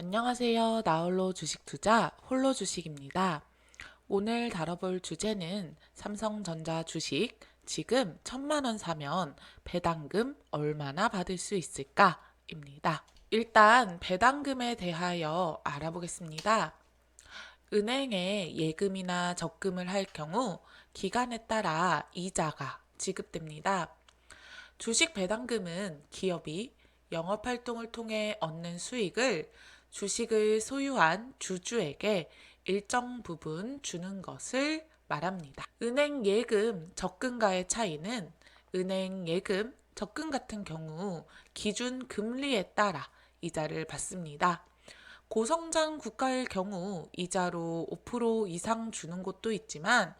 안녕하세요. 나홀로 주식 투자 홀로 주식입니다. 오늘 다뤄볼 주제는 삼성전자 주식 지금 천만 원 사면 배당금 얼마나 받을 수 있을까?입니다. 일단 배당금에 대하여 알아보겠습니다. 은행에 예금이나 적금을 할 경우 기간에 따라 이자가 지급됩니다. 주식 배당금은 기업이 영업 활동을 통해 얻는 수익을 주식을 소유한 주주에게 일정 부분 주는 것을 말합니다. 은행 예금, 적금과의 차이는 은행 예금, 적금 같은 경우 기준 금리에 따라 이자를 받습니다. 고성장 국가일 경우 이자로 5% 이상 주는 곳도 있지만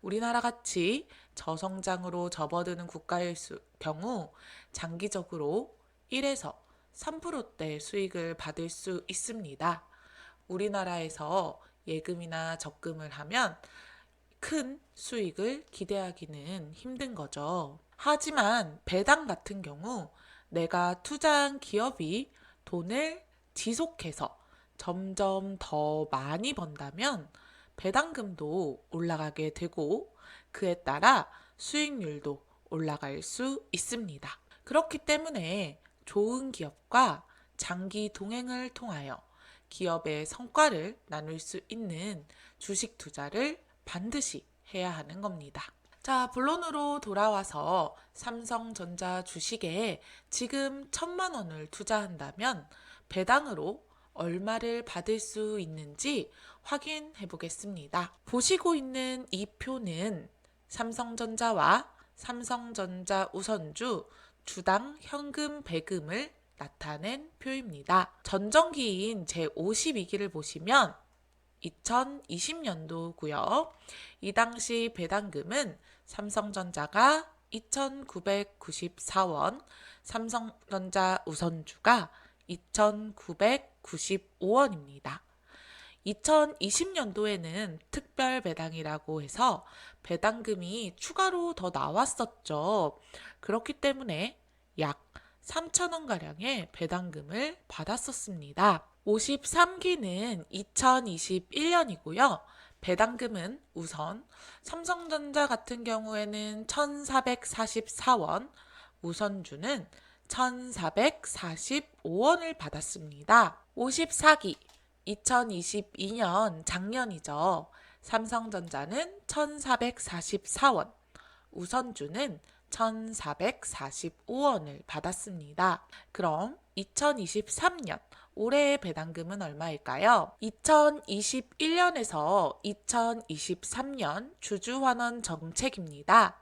우리나라 같이 저성장으로 접어드는 국가일 수- 경우 장기적으로 1에서 3%대 수익을 받을 수 있습니다. 우리나라에서 예금이나 적금을 하면 큰 수익을 기대하기는 힘든 거죠. 하지만 배당 같은 경우 내가 투자한 기업이 돈을 지속해서 점점 더 많이 번다면 배당금도 올라가게 되고 그에 따라 수익률도 올라갈 수 있습니다. 그렇기 때문에 좋은 기업과 장기 동행을 통하여 기업의 성과를 나눌 수 있는 주식 투자를 반드시 해야 하는 겁니다. 자, 본론으로 돌아와서 삼성전자 주식에 지금 천만 원을 투자한다면 배당으로 얼마를 받을 수 있는지 확인해 보겠습니다. 보시고 있는 이 표는 삼성전자와 삼성전자 우선주 주당 현금 배금을 나타낸 표입니다. 전정기인 제52기를 보시면 2020년도고요. 이 당시 배당금은 삼성전자가 2,994원, 삼성전자 우선주가 2,995원입니다. 2020년도에는 특별 배당이라고 해서 배당금이 추가로 더 나왔었죠. 그렇기 때문에 약 3,000원가량의 배당금을 받았었습니다. 53기는 2021년이고요. 배당금은 우선 삼성전자 같은 경우에는 1,444원, 우선주는 1,445원을 받았습니다. 54기 2022년 작년이죠. 삼성전자는 1,444원, 우선주는 1,445원을 받았습니다. 그럼 2023년 올해의 배당금은 얼마일까요? 2021년에서 2023년 주주환원 정책입니다.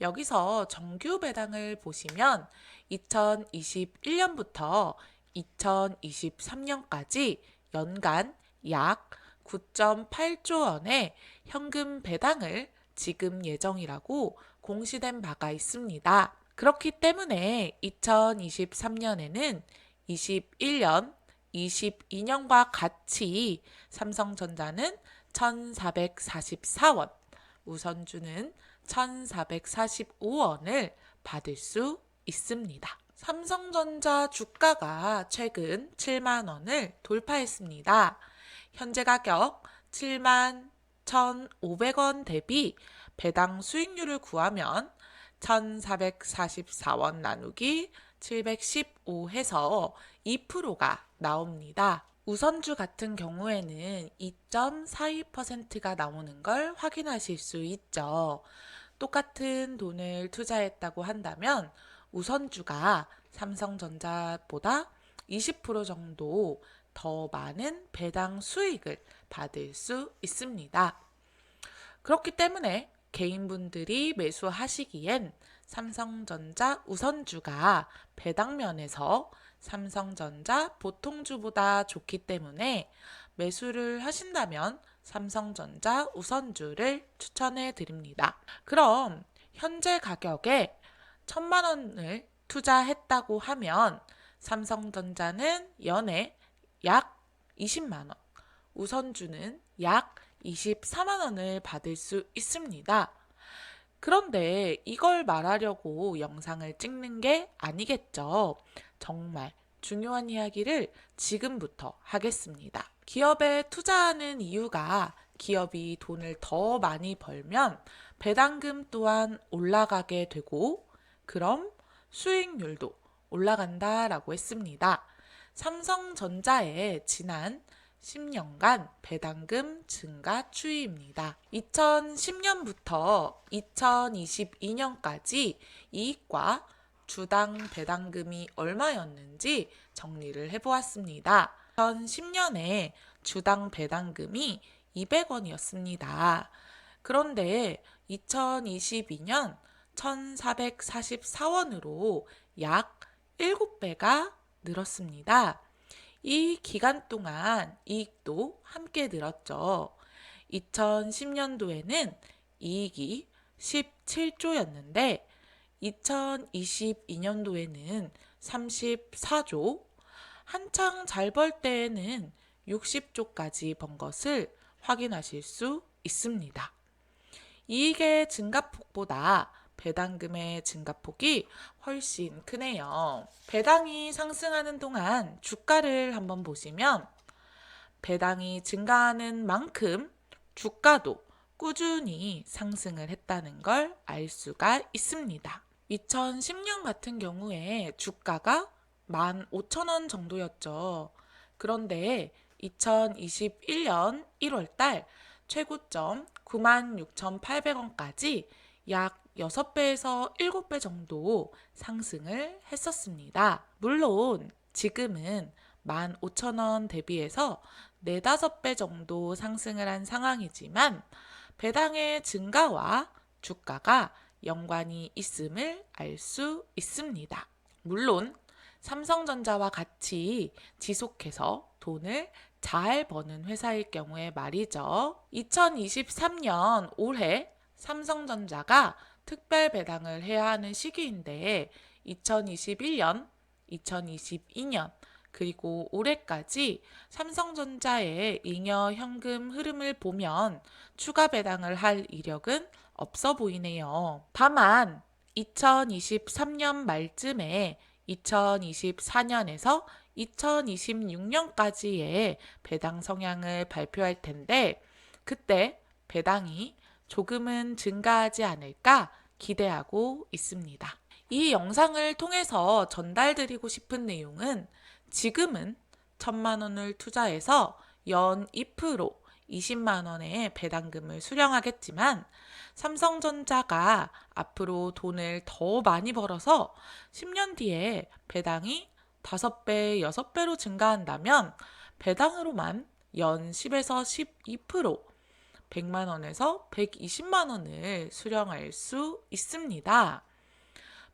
여기서 정규 배당을 보시면 2021년부터 2023년까지 연간 약 9.8조 원의 현금 배당을 지금 예정이라고 공시된 바가 있습니다. 그렇기 때문에 2023년에는 21년, 22년과 같이 삼성전자는 1,444원, 우선주는 1,445원을 받을 수 있습니다. 삼성전자 주가가 최근 7만 원을 돌파했습니다. 현재 가격 7만 1,500원 대비 배당 수익률을 구하면 1,444원 나누기 715 해서 2%가 나옵니다. 우선주 같은 경우에는 2.42%가 나오는 걸 확인하실 수 있죠. 똑같은 돈을 투자했다고 한다면 우선주가 삼성전자보다 20% 정도 더 많은 배당 수익을 받을 수 있습니다. 그렇기 때문에 개인분들이 매수하시기엔 삼성전자 우선주가 배당면에서 삼성전자 보통주보다 좋기 때문에 매수를 하신다면 삼성전자 우선주를 추천해 드립니다. 그럼 현재 가격에 천만 원을 투자했다고 하면 삼성전자는 연에 약 20만 원, 우선주는 약 24만 원을 받을 수 있습니다. 그런데 이걸 말하려고 영상을 찍는 게 아니겠죠. 정말 중요한 이야기를 지금부터 하겠습니다. 기업에 투자하는 이유가 기업이 돈을 더 많이 벌면 배당금 또한 올라가게 되고 그럼 수익률도 올라간다라고 했습니다. 삼성전자의 지난 10년간 배당금 증가 추이입니다. 2010년부터 2022년까지 이익과 주당 배당금이 얼마였는지 정리를 해보았습니다. 2010년에 주당 배당금이 200원이었습니다. 그런데 2022년 1444원으로 약 7배가 늘었습니다. 이 기간 동안 이익도 함께 늘었죠. 2010년도에는 이익이 17조였는데 2022년도에는 34조, 한창 잘 벌 때에는 60조까지 번 것을 확인하실 수 있습니다. 이익의 증가폭보다 배당금의 증가폭이 훨씬 크네요. 배당이 상승하는 동안 주가를 한번 보시면 배당이 증가하는 만큼 주가도 꾸준히 상승을 했다는 걸 알 수가 있습니다. 2010년 같은 경우에 주가가 15,000원 정도였죠. 그런데 2021년 1월 달 최고점 96,800원까지 약 6배에서 7배 정도 상승을 했었습니다. 물론 지금은 15,000원 대비해서 4, 5배 정도 상승을 한 상황이지만 배당의 증가와 주가가 연관이 있음을 알 수 있습니다. 물론 삼성전자와 같이 지속해서 돈을 잘 버는 회사일 경우에 말이죠. 2023년 올해 삼성전자가 특별 배당을 해야 하는 시기인데 2021년, 2022년 그리고 올해까지 삼성전자의 잉여 현금 흐름을 보면 추가 배당을 할 이력은 없어 보이네요. 다만 2023년 말쯤에 2024년에서 2026년까지의 배당 성향을 발표할 텐데 그때 배당이 조금은 증가하지 않을까 기대하고 있습니다. 이 영상을 통해서 전달드리고 싶은 내용은 지금은 천만 원을 투자해서 연 2% 20만 원의 배당금을 수령하겠지만 삼성전자가 앞으로 돈을 더 많이 벌어서 10년 뒤에 배당이 5배, 6배로 증가한다면 배당으로만 연 10에서 12% 100만 원에서 120만 원을 수령할 수 있습니다.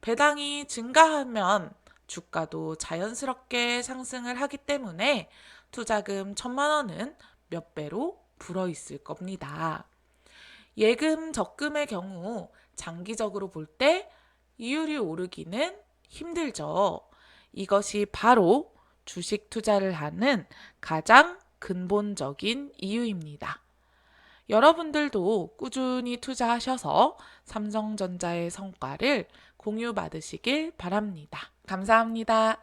배당이 증가하면 주가도 자연스럽게 상승을 하기 때문에 투자금 천만 원은 몇 배로 불어 있을 겁니다. 예금, 적금의 경우 장기적으로 볼 때 이율이 오르기는 힘들죠. 이것이 바로 주식 투자를 하는 가장 근본적인 이유입니다. 여러분들도 꾸준히 투자하셔서 삼성전자의 성과를 공유받으시길 바랍니다. 감사합니다.